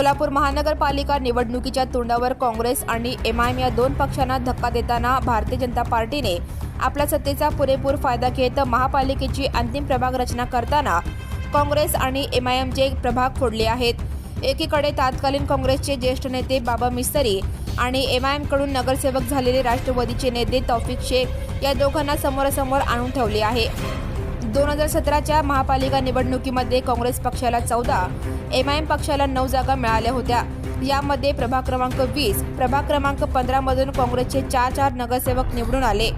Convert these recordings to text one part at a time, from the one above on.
सोलापूर महानगरपालिका निवडणुकीच्या तोंडावर काँग्रेस आणि एम आय एम या दोन पक्षांना धक्का देताना भारतीय जनता पार्टीने आपला सत्तेचा पुरेपूर फायदा घेत महापालिकेची अंतिम प्रभाग रचना करताना काँग्रेस आणि एम आय एमचे प्रभाग फोडले आहेत. एकीकडे तात्कालीन काँग्रेसचे ज्येष्ठ नेते बाबा मिस्तरी आणि एम आय एमकडून नगरसेवक झालेले राष्ट्रवादीचे नेते तौफिक शेख या दोघांना समोरासमोर आणून ठेवले आहे. दोन हजार सतराच्या महापालिका निवडणुकीमध्ये काँग्रेस पक्षाला चौदा एम आय एम पक्षाला नऊ जागा मिळाल्या होत्या. यामध्ये प्रभाग क्रमांक वीस प्रभाग क्रमांक पंधरामधून काँग्रेसचे चार चार नगरसेवक निवडून आले.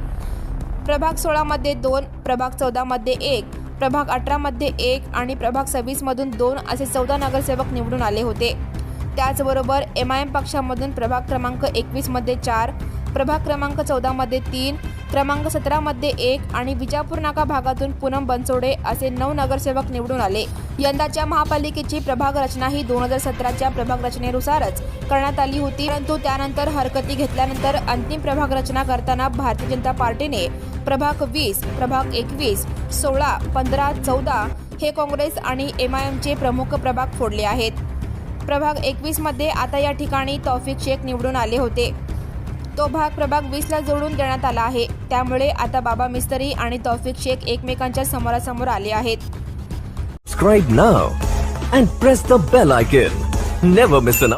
प्रभाग सोळामध्ये दोन प्रभाग चौदामध्ये एक प्रभाग अठरामध्ये एक आणि प्रभाग सव्वीसमधून दोन असे चौदा नगरसेवक निवडून आले होते. त्याचबरोबर एम आय एम पक्षामधून प्रभाग क्रमांक एकवीसमध्ये चार प्रभाग क्रमांक चौदामध्ये तीन क्रमांक सतरामध्ये एक आणि विजापूर नाका भागातून पूनम बनसोडे असे नऊ नगरसेवक निवडून आले. यंदाच्या महापालिकेची प्रभाग रचना ही दोन हजार सतराच्या प्रभाग रचनेनुसारच करण्यात आली होती. परंतु त्यानंतर हरकती घेतल्यानंतर अंतिम प्रभाग रचना करताना भारतीय जनता पार्टीने प्रभाग वीस प्रभाग एकवीस सोळा पंधरा चौदा हे काँग्रेस आणि एम आय एमचे प्रमुख प्रभाग फोडले आहेत. प्रभाग एकवीसमध्ये आता या ठिकाणी तौफिक शेख निवडून आले होते. तो भाग प्रभाग वीसला जोडून देण्यात आला आहे. त्यामुळे आता बाबा मिस्तरी आणि तौफिक शेख एकमेकांच्या समोरासमोर आले आहेत. Subscribe now and press the bell icon never miss an